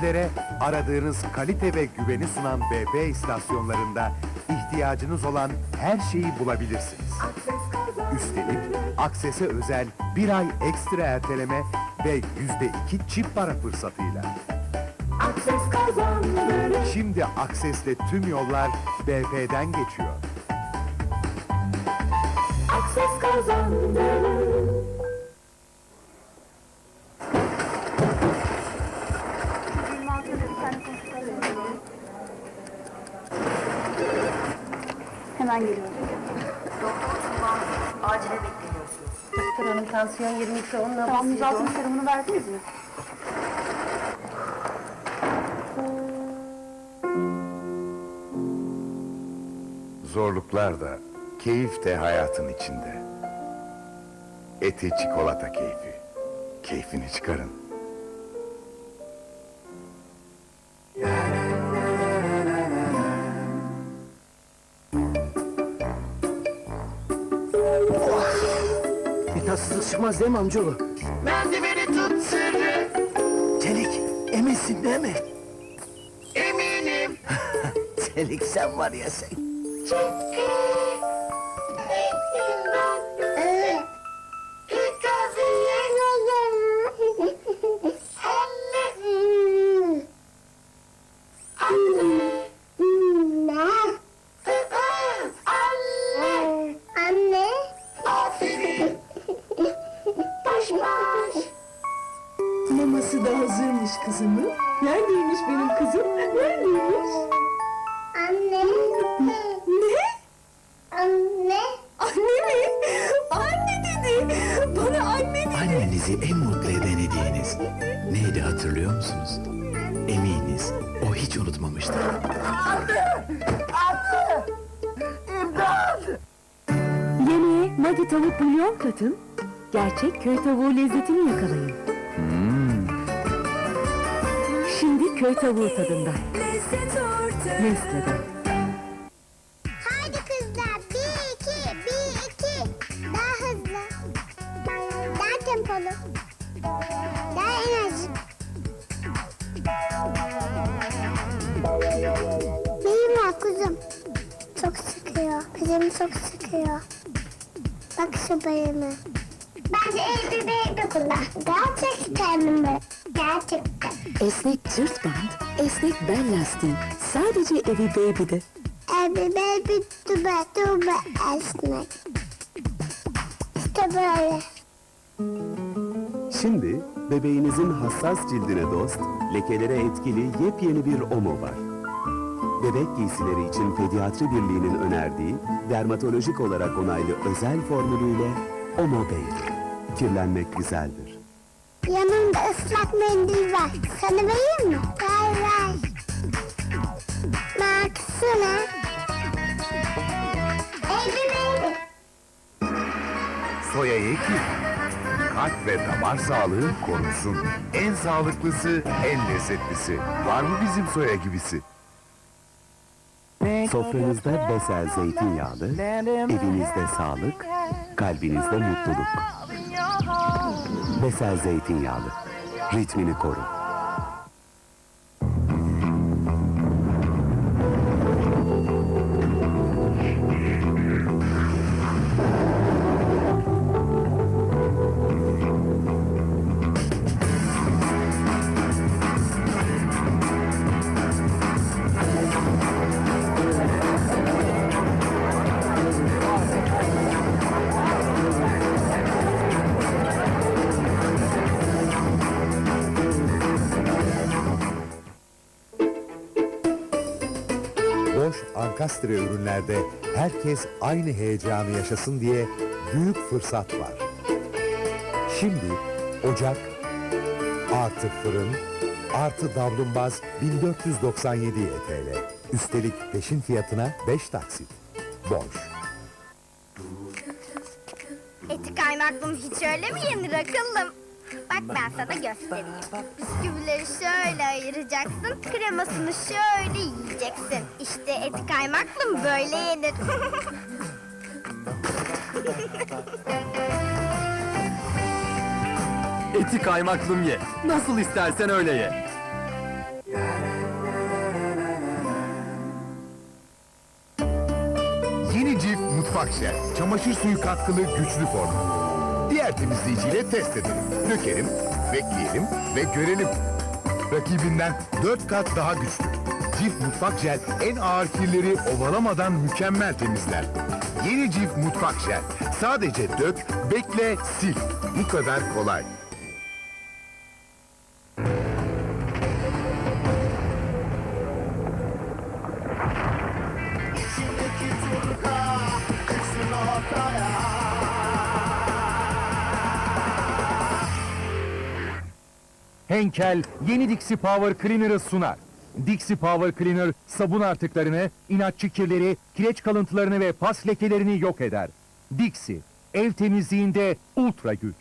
Sizlere aradığınız kalite ve güveni sunan BP istasyonlarında ihtiyacınız olan her şeyi bulabilirsiniz. Üstelik Akses'e özel bir ay ekstra erteleme ve yüzde iki çip para fırsatıyla. Şimdi Akses'le tüm yollar BP'den geçiyor. Akses kazandırır. Hemen geliyorum. Acile bekleniyorsunuz. Doktor hanım tansiyon 22 onunla Tamam, basıyor. 160 serumunu verdiniz mi? Zorluklar da, keyif de hayatın içinde. Eti çikolata keyfi. Keyfini çıkarın. Tatsızlık çıkmaz değil mi amcaoğlu? Merdiveni tut sırrı Çelik, eminsin değil mi? eminim Çelik sen var ya sen. Anne. Maması da hazırmış kızımın. Neredeymiş benim kızım? Neredeymiş? Anne. Ne? Anne. Anne mi? Anne dedi. Bana anne dedi. Annenizi en mutlu eden hediyeniz neydi hatırlıyor musunuz? Eminiz o hiç unutmamıştır. Yemeğe Maggi tavuk bulyon katın. Gerçek köy tavuğu lezzetini yakalayın. Köy tavuğu tadında. Nestle'den. Haydi kızlar. Bir, iki, bir, iki. Daha hızlı. Daha tempolu. Daha enerjik. Benim var kuzum. Çok sıkıyor. Kızım çok sıkıyor. Bak şu bayımı. Bence el bebeği de kullan. Gerçekten mi? Gerçekten. Esnek sırt bant, esnek bel lastiği. Sadece Evi Baby'de. Bebeği bir tübe tübe esnek. İşte böyle. Şimdi bebeğinizin hassas cildine dost, lekelere etkili yepyeni bir omo var. Bebek giysileri için Pediatri Birliği'nin önerdiği dermatolojik olarak onaylı özel formülüyle Omo Baby. Kirlenmek güzeldir. Yanımda ıslak mendil var. Sana vereyim mi? Ver ver. Baksana. El bebeği. Soya'yı ki kalp ve damar sağlığı korusun. En sağlıklısı, en lezzetlisi. Var mı bizim soya gibisi? Sofranızda Besel zeytinyağlı, evinizde sağlık, kalbinizde mutluluk. Besel zeytinyağlı, ritmini koru. Boş Ankastre ürünlerde herkes aynı heyecanı yaşasın diye büyük fırsat var. Şimdi ocak artı fırın artı davlumbaz 1497 YTL. Üstelik peşin fiyatına 5 taksit. Boş. Eti kaymaklım hiç öyle mi yenir akıllım? Bak ben sana göstereyim. Bisküvileri şöyle ayıracaksın. Kremasını şöyle yiyeceksin. İşte et kaymaklı mı böyle yenir. Eti kaymaklım ye. Nasıl istersen öyle ye. Yeni Cif Mutfak Şef. Çamaşır suyu katkılı güçlü formu. Diğer temizleyiciyle test edelim. Dökelim, bekleyelim ve görelim. Rakibinden 4 kat daha güçlü. Cif Mutfak Jel en ağır kirleri ovalamadan mükemmel temizler. Yeni Cif Mutfak Jel. Sadece dök, bekle, sil. Bu kadar kolay. Henkel yeni Dixie Power Cleaner'ı sunar. Dixie Power Cleaner sabun artıklarını, inatçı kirleri, kireç kalıntılarını ve pas lekelerini yok eder. Dixie, ev temizliğinde ultra güç.